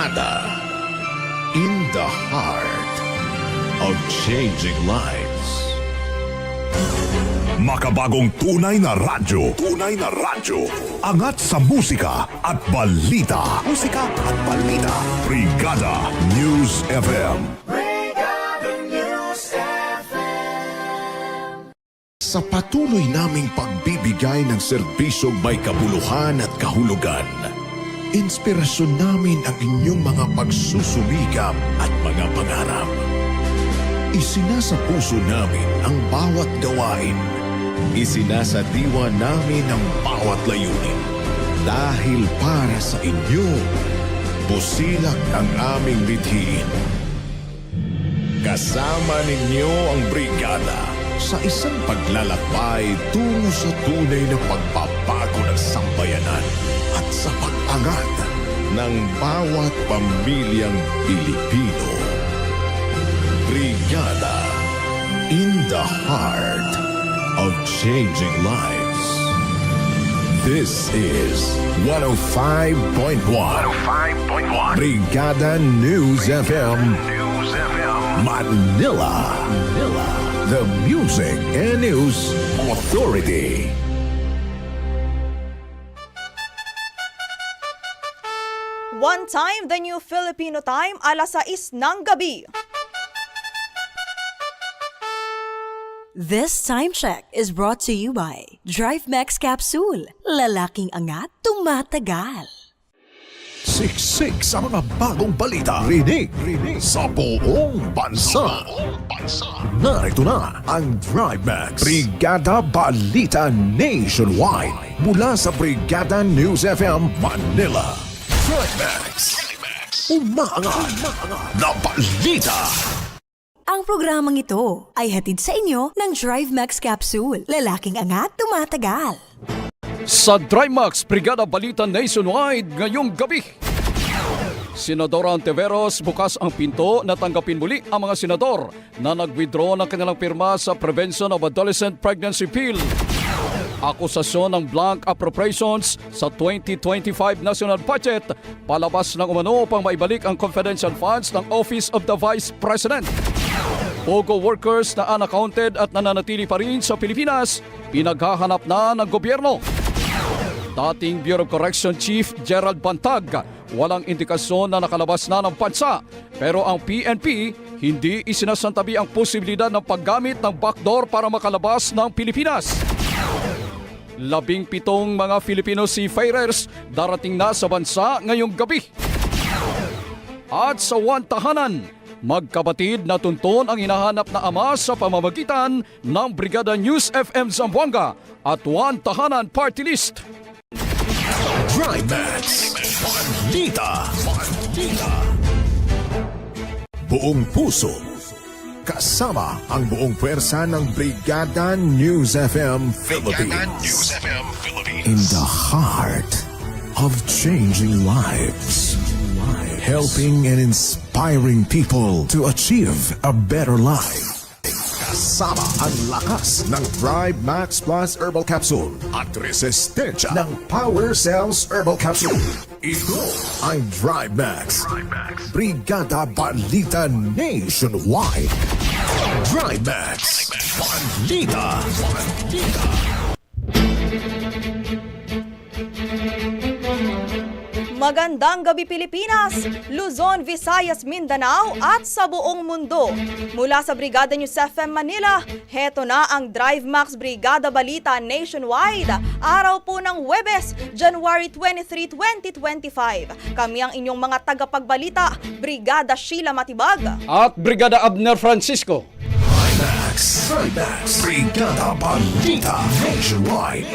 Brigada in the heart of changing lives. Makabagong tunay na radyo. Tunay na radyo. Angat sa musika at balita. Musika at balita. Brigada News FM. Sa patuloy naming pagbibigay ng serbisyong may kabuluhan at kahulugan, inspirasyon namin ang inyong mga pagsusumikap at mga pangarap. Isinasa puso namin ang bawat gawain. Isinasa diwa namin ang bawat layunin. Dahil para sa inyo, busilak ang aming bithiin. Kasama ninyo ang brigada sa isang paglalakbay tungo sa tunay na pagbabago ng sambayanan at sa pag-angat ng bawat pamilyang Pilipino. Brigada in the heart of changing lives. This is 105.1 5.1 Brigada News FM News FM. Manila. Manila. The Music and News Authority. One time, the new Filipino time, alas 6 ng gabi. This time check is brought to you by Drive Max Capsule. Lalaking angat, tumatagal. Siksik sa mga bagong balita. Rinig, rinig sa buong bansa. Narito na ang Drive Max. Brigada Balita Nationwide. Mula sa Brigada News FM Manila. Drive Max. Umaangat na balita. Ang programang ito ay hatid sa inyo ng Drive Max Capsule. Lalaking angat, tumatagal. Sa Trimax Brigada Balita Nationwide ngayong gabi. Senadora Anteveros bukas ang pinto na tanggapin muli ang mga senador na nag-withdraw ng kanilang pirma sa Prevention of Adolescent Pregnancy Bill. Akusasyon ng blank appropriations sa 2025 national budget palabas ng umano upang maibalik ang confidential funds ng Office of the Vice President. Pogo workers na unaccounted at nananatili pa rin sa Pilipinas, pinaghahanap na ng gobyerno. Dating Bureau of Correction Chief Gerald Bantag, walang indikasyon na nakalabas na ng bansa. Pero ang PNP hindi isinasantabi ang posibilidad ng paggamit ng backdoor para makalabas ng Pilipinas. Labing pitong mga Filipino seafarers darating na sa bansa ngayong gabi. At sa one tahanan, magkabatid na tunton ang hinahanap na ama sa pamamagitan ng Brigada News FM Zamboanga at one tahanan party list. Balita. Balita. Buong puso. Kasama ang buong pwersa ng Brigada News FM Philippines. In the heart of changing lives. Helping and inspiring people to achieve a better life. Kasama ang lakas ng Thrive Max Plus Herbal Capsule at resistensya ng Power Cells Herbal Capsule. Ito ang Thrive Max. Brigada Balita Nationwide. Max. Balita. Balita. Magandang gabi Pilipinas, Luzon, Visayas, Mindanao at sa buong mundo. Mula sa Brigada News FM Manila, heto na ang Drive Max Brigada Balita Nationwide. Araw po ng Webes, January 23, 2025. Kami ang inyong mga tagapagbalita, Brigada Sheila Matibag. At Brigada Abner Francisco. Max. Thrive Max. Brigada Balita Nationwide.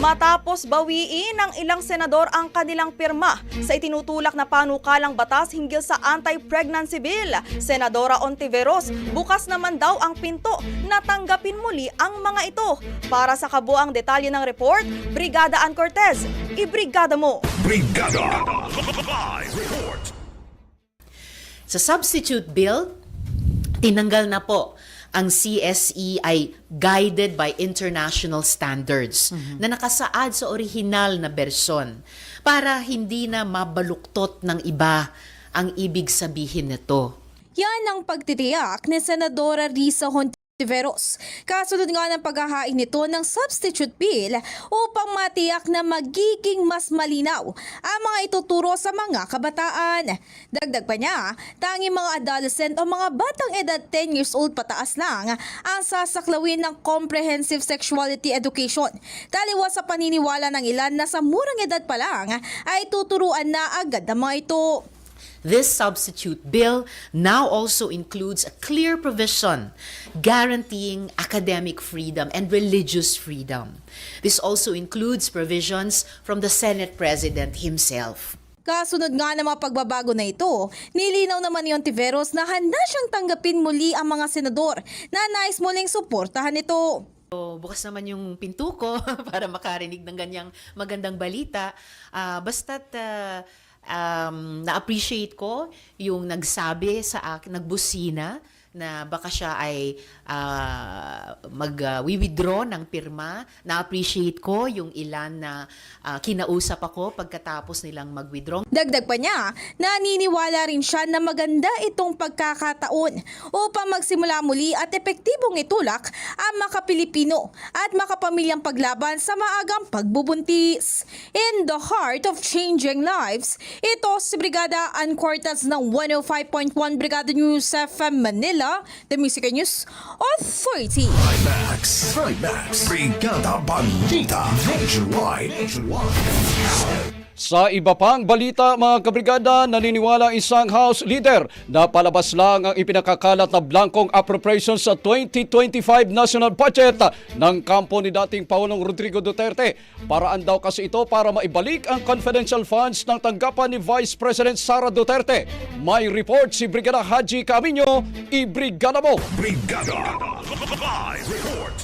Matapos bawiin ng ilang senador ang kanilang pirma sa itinutulak na panukalang batas hinggil sa anti-pregnancy bill, Senadora Ontiveros, bukas naman daw ang pinto na tanggapin muli ang mga ito. Para sa kabuang detalye ng report, Brigada Ann Cortez, ibrigada mo! Brigada. Live report. Sa substitute bill, tinanggal na po ang CSE ay guided by international standards na nakasaad sa orihinal na bersyon para hindi na mabaluktot ng iba ang ibig sabihin nito. Yan ang pagtitiyak ni Senadora Risa Hontiveros. Kasunod nga ng paghahain nito ng substitute bill upang matiyak na magiging mas malinaw ang mga ituturo sa mga kabataan. Dagdag pa niya, tanging mga adolescent o mga batang edad 10 years old pataas lang ang sasaklawin ng comprehensive sexuality education. Taliwas sa paniniwala ng ilan na sa murang edad pa lang ay tuturuan na agad ang mga ito. This substitute bill now also includes a clear provision guaranteeing academic freedom and religious freedom. This also includes provisions from the Senate President himself. Kasunod nga ng mga pagbabago na ito, nilinaw naman ni Ontiveros na handa siyang tanggapin muli ang mga senador na nais muling suportahan ito. So, bukas naman yung pinto ko para makarinig ng ganyang magandang balita. Ah, basta't ah, um, na-appreciate ko yung nagsabi sa akin, nagbusina na baka siya ay ah, mag-withdraw ng pirma. Na-appreciate ko yung ilan na ah, kinausap ako pagkatapos nilang mag-withdraw. Dagdag pa niya, naniniwala rin siya na maganda itong pagkakataon upang magsimula muli at epektibong itulak ang makapilipino at makapamilyang paglaban sa maagang pagbubuntis. In the heart of changing lives, ito si Brigada Ann Cortez ng 105.1 Brigada News FM Manila, The Music News Authority. Max, Max, Brigada Balita, Nationwide, Nationwide. Sa iba pang balita mga kabrigada, naniniwala ang isang House leader na palabas lang ang ipinakakalat na blankong appropriations sa 2025 national budget ng kampo ni dating Pangulong Rodrigo Duterte. Paraan daw kasi ito para maibalik ang confidential funds ng tanggapan ni Vice President Sara Duterte. May report si Brigada Haji Camino, i-brigada mo! Brigada Live Report.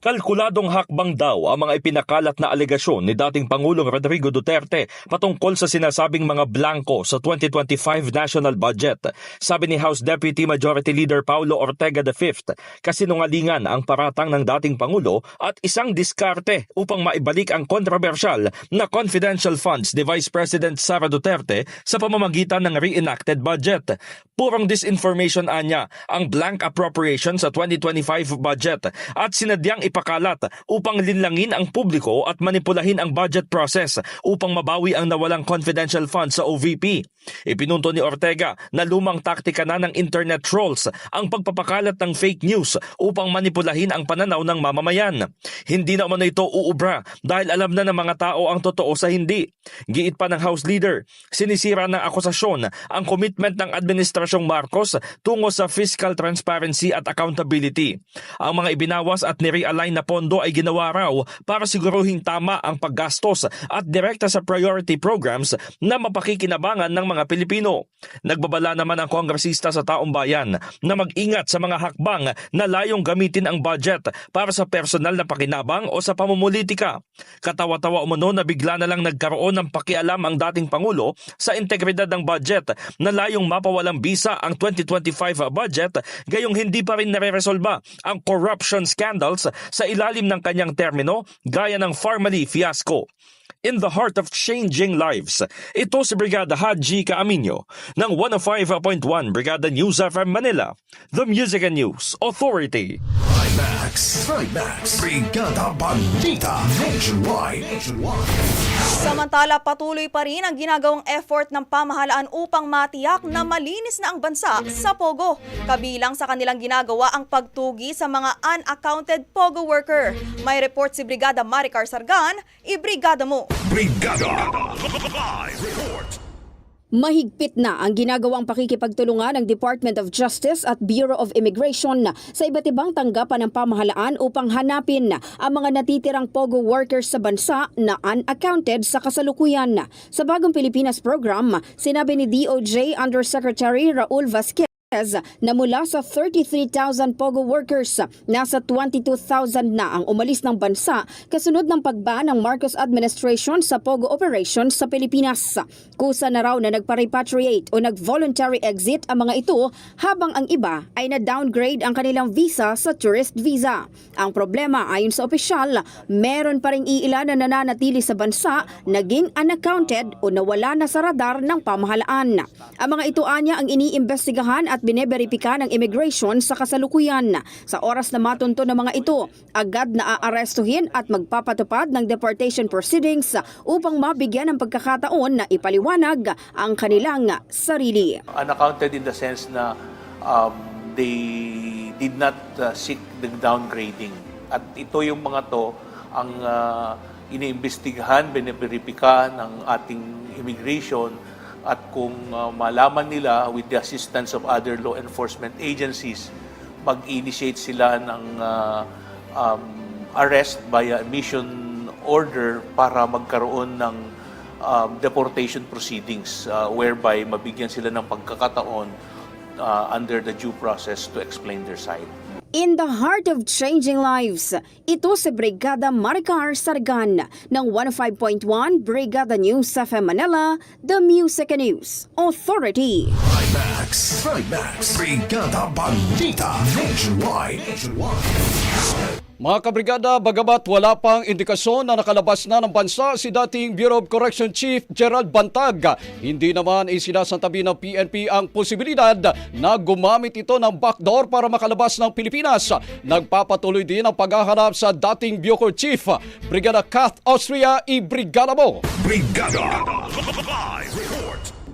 Kalkuladong hakbang daw ang mga ipinakalat na alegasyon ni dating Pangulong Rodrigo Duterte patungkol sa sinasabing mga blanco sa 2025 national budget. Sabi ni House Deputy Majority Leader Paulo Ortega V, kasinungalingan ang paratang ng dating Pangulo at isang diskarte upang maibalik ang kontrobersyal na confidential funds ni Vice President Sara Duterte sa pamamagitan ng reenacted budget. Purong disinformation anya ang blank appropriation sa 2025 budget at sinadyang ipakalat upang linlangin ang publiko at manipulahin ang budget process upang mabawi ang nawalang confidential funds sa OVP. Ipinunto ni Ortega na lumang taktika na ng internet trolls ang pagpapakalat ng fake news upang manipulahin ang pananaw ng mamamayan. Hindi na umano ito uubra dahil alam na ng mga tao ang totoo sa hindi. Giit pa ng House Leader, sinisira ng akusasyon ang commitment ng Administrasyong Marcos tungo sa fiscal transparency at accountability. Ang mga ibinawas at nirealign na pondo ay ginawa raw para siguruhin tama ang paggastos at direkta sa priority programs na mapakikinabangan ng mga Pilipino. Nagbabala naman ang kongresista sa taong bayan na mag-ingat sa mga hakbang na layong gamitin ang budget para sa personal na pakinabang o sa pamumulitika. Katawa-tawa umano na bigla na lang nagkaroon ng pakialam ang dating Pangulo sa integridad ng budget na layong mapawalang bisa ang 2025 budget gayong hindi pa rin nare-resolba ang corruption scandals sa ilalim ng kanyang termino gaya ng Farmally fiasco. In the heart of changing lives, ito si Brigada Haji Kaaminyo ng 105.1 Brigada News FM Manila, The Music and News Authority. Max, Max, Brigada Balita, Nationwide, Nationwide. Samantala, patuloy pa rin ang ginagawang effort ng pamahalaan upang matiyak na malinis na ang bansa sa Pogo. Kabilang sa kanilang ginagawa ang pagtugi sa mga unaccounted Pogo worker. May report si Brigada Maricar Sargan, i-brigada mo. Brigada Live Report. Mahigpit na ang ginagawang pakikipagtulungan ng Department of Justice at Bureau of Immigration sa iba't ibang tanggapan ng pamahalaan upang hanapin ang mga natitirang POGO workers sa bansa na unaccounted sa kasalukuyan. Sa Bagong Pilipinas program, sinabi ni DOJ Undersecretary Raul Vasquez na mula sa 33,000 POGO workers, nasa 22,000 na ang umalis ng bansa kasunod ng pagbaan ng Marcos administration sa POGO operations sa Pilipinas. Kusa na raw na nagpa-repatriate o nag-voluntary exit ang mga ito habang ang iba ay na-downgrade ang kanilang visa sa tourist visa. Ang problema ayon sa opisyal, meron pa rin iilan na nananatili sa bansa, naging unaccounted o nawala na sa radar ng pamahalaan. Ang mga ito anya ang iniimbestigahan at bineberipika ng immigration sa kasalukuyan. Sa oras na matunto ng mga ito, agad na aarestuhin at magpapatupad ng deportation proceedings upang mabigyan ng pagkakataon na ipaliwanag ang kanilang sarili. unaccounted in the sense na um, they did not uh, seek the downgrading. At ito yung mga to ang uh, iniimbestigahan, biniberipika ng ating immigration at kung uh, malaman nila with the assistance of other law enforcement agencies, mag-initiate sila ng uh, um, arrest via mission order para magkaroon ng um, deportation proceedings uh, whereby mabigyan sila ng pagkakataon uh, under the due process to explain their side. In the heart of changing lives, ito si Brigada Maricar Sargan ng 105.1 Brigada News sa Manila, The Music News Authority. Trimax. Trimax. Brigada Balita. Nationwide. Mga kabrigada, bagamat wala pang indikasyon na nakalabas na ng bansa si dating Bureau of Correction Chief Gerald Bantag, hindi naman isinasantabi ng PNP ang posibilidad na gumamit ito ng backdoor para makalabas ng Pilipinas. Nagpapatuloy din ang paghahanap sa dating Bureau Chief, Brigada Kath Austria i Brigada mo. Brigada. Live report.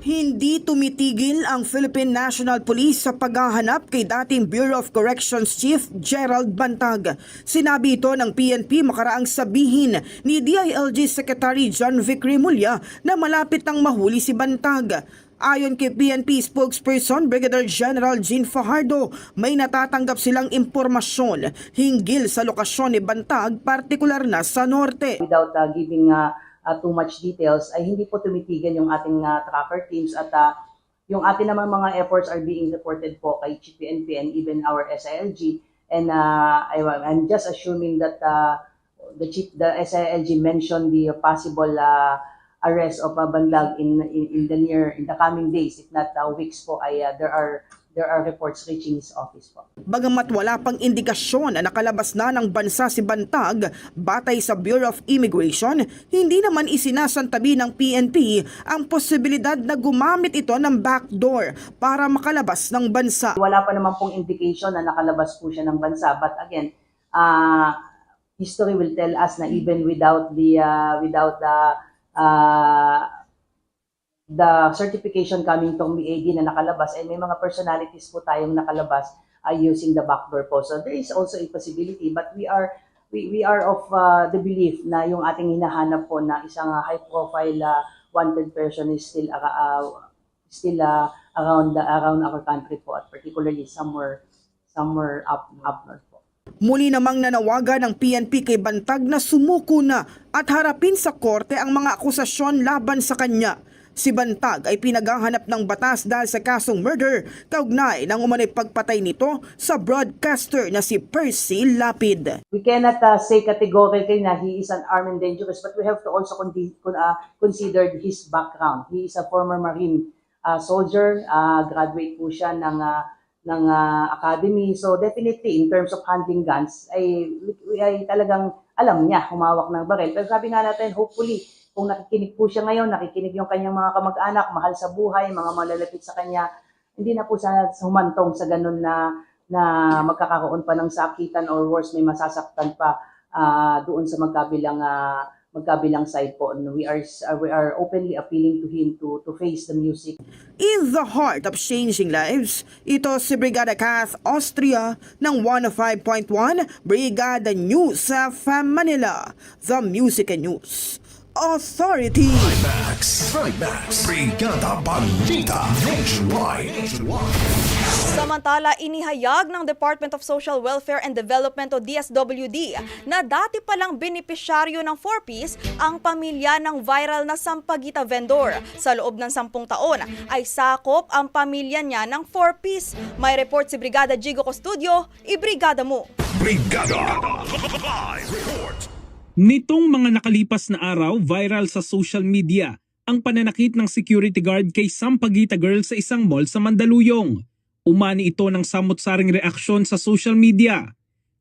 Hindi tumitigil ang Philippine National Police sa paghahanap kay dating Bureau of Corrections Chief Gerald Bantag. Sinabi ito ng PNP makaraang sabihin ni DILG Secretary John Vic Rimulya na malapit nang mahuli si Bantag. Ayon kay PNP spokesperson Brigadier General Jean Fajardo, may natatanggap silang impormasyon hinggil sa lokasyon ni Bantag, partikular na sa norte. without uh, giving uh, uh, too much details ay hindi po tumitigil yung ating uh, tracker teams at uh, yung ating naman mga efforts are being reported po kay Chief PNP and even our SILG and uh, I, I'm just assuming that uh, the chief the SILG mentioned the possible uh, arrest of uh, Banlag in, in in the near in the coming days if not uh, weeks po ay uh, there are there are reports reaching his office po. Bagamat wala pang indikasyon na nakalabas na ng bansa si Bantag, batay sa Bureau of Immigration, hindi naman isinasantabi ng PNP ang posibilidad na gumamit ito ng backdoor para makalabas ng bansa. Wala pa naman pong indication na nakalabas po siya ng bansa. But again, uh, history will tell us na even without the uh, without the uh, the certification coming from BAD na nakalabas and may mga personalities po tayong nakalabas uh, using the backdoor po. So there is also a possibility but we are we, we are of uh, the belief na yung ating hinahanap po na isang uh, high profile uh, wanted person is still uh, still uh, around the, around our country po at particularly somewhere somewhere up up north po. Muli namang nanawagan ng PNP kay Bantag na sumuko na at harapin sa korte ang mga akusasyon laban sa kanya. Si Bantag ay pinaghahanap ng batas dahil sa kasong murder kaugnay ng umanay pagpatay nito sa broadcaster na si Percy Lapid. We cannot uh, say categorically na he is an armed and dangerous, but we have to also con- uh, consider his background. He is a former Marine uh, soldier, uh, graduate po siya ng uh, ng uh, academy. So definitely in terms of handling guns ay, ay talagang alam niya humawak ng baril. Pero sabi nga natin, hopefully kung nakikinig po siya ngayon, nakikinig yung kanyang mga kamag-anak, mahal sa buhay, mga malalapit sa kanya, hindi na po sana humantong sa ganun na na magkakaroon pa ng sakitan or worse may masasaktan pa ah, doon sa magkabilang ah, magkabilang side po. And We are we are openly appealing to him to to face the music In the heart of changing lives, ito si Brigada Kath Austria ng 105.1 Brigada News sa Manila, The Music and News Authority. Max, Max, Brigada Balita Nationwide. Samantala, inihayag ng Department of Social Welfare and Development o DSWD na dati palang benepisyaryo ng 4-piece ang pamilya ng viral na Sampaguita vendor. Sa loob ng 10 taon ay sakop ang pamilya niya ng 4-piece. May report si Brigada Jigo Custodio, ibrigada mo. Brigada Live Report. Nitong mga nakalipas na araw, viral sa social media ang pananakit ng security guard kay Sampaguita Girl sa isang mall sa Mandaluyong. Umani ito ng samot-saring reaksyon sa social media.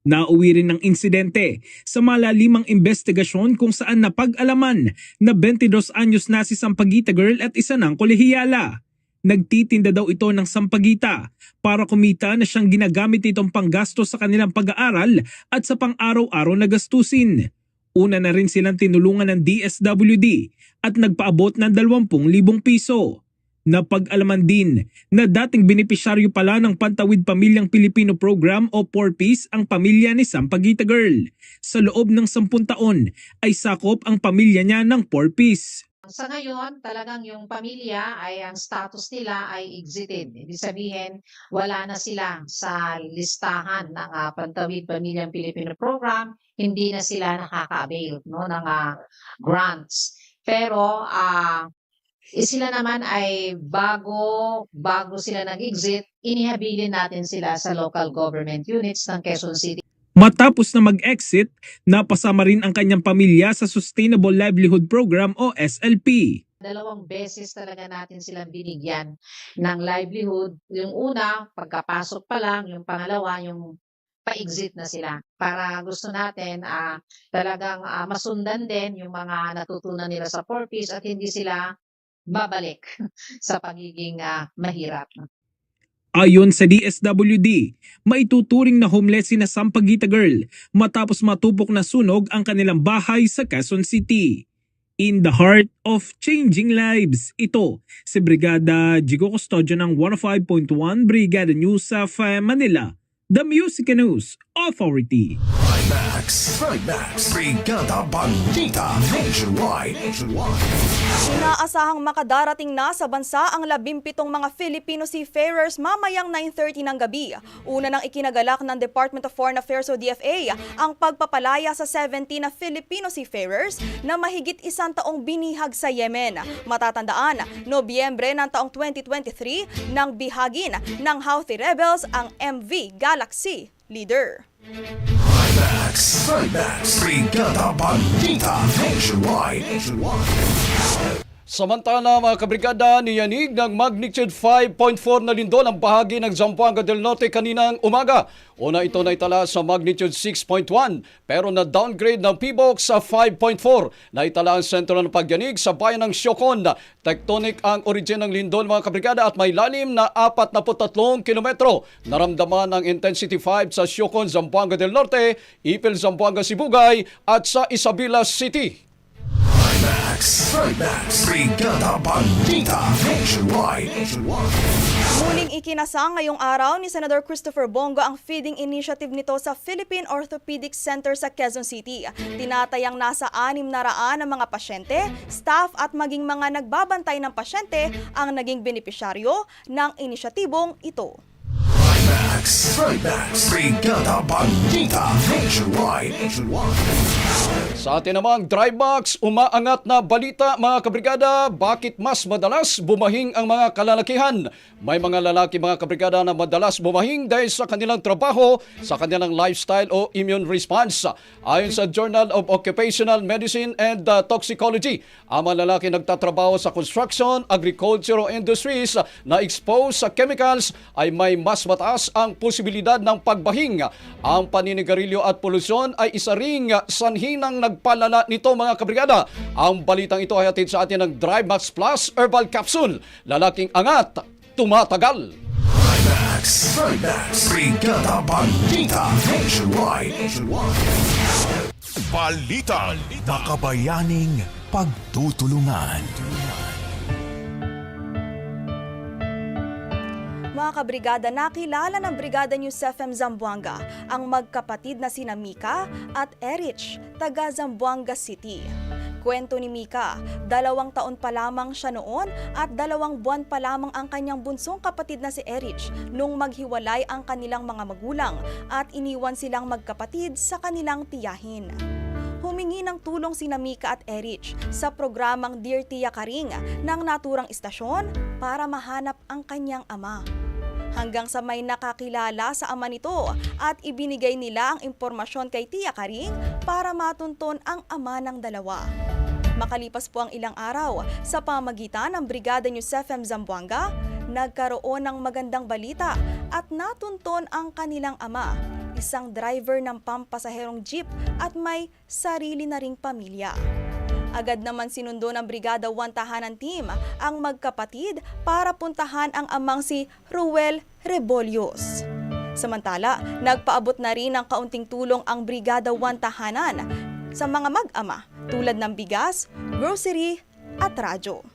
Nauwi rin ng insidente sa malalimang investigasyon kung saan napag-alaman na 22 anyos na si Sampaguita Girl at isa ng kolehiyala. Nagtitinda daw ito ng sampagita para kumita na siyang ginagamit itong panggasto sa kanilang pag-aaral at sa pang-araw-araw na gastusin. Una na rin silang tinulungan ng DSWD at nagpaabot ng 20,000 piso. Napag-alaman din na dating benepisyaryo pala ng Pantawid Pamilyang Pilipino Program o 4Ps ang pamilya ni Sampaguita Girl. Sa loob ng 10 taon ay sakop ang pamilya niya ng 4Ps. Sa ngayon, talagang yung pamilya ay ang status nila ay exited. Ibig sabihin, wala na sila sa listahan ng ah, Pantawid Pamilyang Pilipino Program, hindi na sila nakaka-avail no, ng ah, grants. Pero eh, sila naman ay bago bago sila nag-exit, inihabilin natin sila sa local government units ng Quezon City. Matapos na mag-exit, napasama rin ang kanyang pamilya sa Sustainable Livelihood Program o SLP. Dalawang beses talaga natin silang binigyan ng livelihood. Yung una, pagkapasok pa lang. Yung pangalawa, yung pa-exit na sila. Para gusto natin ah, talagang ah, masundan din yung mga natutunan nila sa 4Ps at hindi sila babalik sa pagiging ah, mahirap. Ayon sa DSWD, maituturing na homeless si na Sampaguita Girl matapos matupok na sunog ang kanilang bahay sa Quezon City. In the heart of changing lives, ito si Brigada Jigo Custodio ng 105.1 Brigada News sa Manila, The Music News Authority. Max, Max, Brigada Balita Nationwide. Inaasahang makadarating na sa bansa ang labimpitong mga Filipino seafarers mamayang 9.30 ng gabi. Una nang ikinagalak ng Department of Foreign Affairs o DFA ang pagpapalaya sa 17 na Filipino seafarers na mahigit isang taong binihag sa Yemen. Matatandaan, Nobyembre ng taong 2023 nang bihagin ng Houthi rebels ang MV Galaxy Leader. Max, Max, Brigada Balita Nationwide. Samantala mga kabrigada, niyanig ng magnitude 5.4 na lindol ang bahagi ng Zamboanga del Norte kaninang umaga. Una ito na itala sa magnitude 6.1 pero na-downgrade ng PBOX sa 5.4 na itala ang sentro ng pagyanig sa bayan ng Siocon. Tectonic ang origin ng lindol mga kabrigada at may lalim na 43 kilometro. Naramdaman ang intensity 5 sa Siocon, Zamboanga del Norte, Ipil, Zamboanga, Sibugay at sa Isabela City. Max, Max, Brigada Balita Nationwide. Muling ikinasang ngayong araw ni Senador Christopher Bongo ang feeding initiative nito sa Philippine Orthopedic Center sa Quezon City. Tinatayang nasa anim na raan ng mga pasyente, staff at maging mga nagbabantay ng pasyente ang naging benepisyaryo ng inisyatibong ito. Max, Max, Brigada Balita Nationwide. Sa atin namang Drive Box, umaangat na balita mga kabrigada, bakit mas madalas bumahing ang mga kalalakihan? May mga lalaki mga kabrigada na madalas bumahing dahil sa kanilang trabaho, sa kanilang lifestyle o immune response. Ayon sa Journal of Occupational Medicine and uh, Toxicology, ang mga lalaki nagtatrabaho sa construction, agriculture o industries na exposed sa chemicals ay may mas mataas ang posibilidad ng pagbahing. Ang paninigarilyo at polusyon ay isa ring sanhi ng nagpalala nito mga kabrigada. Ang balitang ito ay hatid sa atin ng Drive Max Plus Herbal Capsule. Lalaking angat, tumatagal. Max, Max, Brigada Balita Nationwide. Balita, makabayaning pagtutulungan. Kabrigada, nakilala ng Brigada News FM Zamboanga ang magkapatid na sina Mika at Erich, taga Zamboanga City. Kwento ni Mika, dalawang taon pa lamang siya noon at dalawang buwan pa lamang ang kanyang bunsong kapatid na si Erich nung maghiwalay ang kanilang mga magulang at iniwan silang magkapatid sa kanilang tiyahin. Humingi ng tulong si Mika at Erich sa programang Dear Tia Karing ng naturang istasyon para mahanap ang kanyang ama hanggang sa may nakakilala sa ama nito at ibinigay nila ang impormasyon kay Tia Karing para matunton ang ama ng dalawa. Makalipas po ang ilang araw, sa pamagitan ng Brigada News FM Zamboanga, nagkaroon ng magandang balita at natunton ang kanilang ama, isang driver ng pampasaherong jeep at may sarili na ring pamilya. Agad naman sinundo ng Brigada 1 Tahanan Team ang magkapatid para puntahan ang amang si Ruel Rebolios. Samantala, nagpaabot na rin ng kaunting tulong ang Brigada 1 Tahanan sa mga mag-ama tulad ng bigas, grocery at radyo.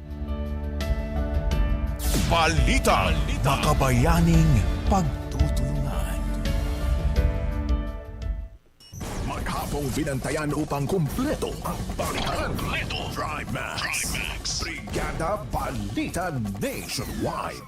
Balita. Makabayaning pagtutulungan. Maghapong binantayan upang kumpleto ang balitan. Kumpleto. Drive Max. Brigada Balita Nationwide.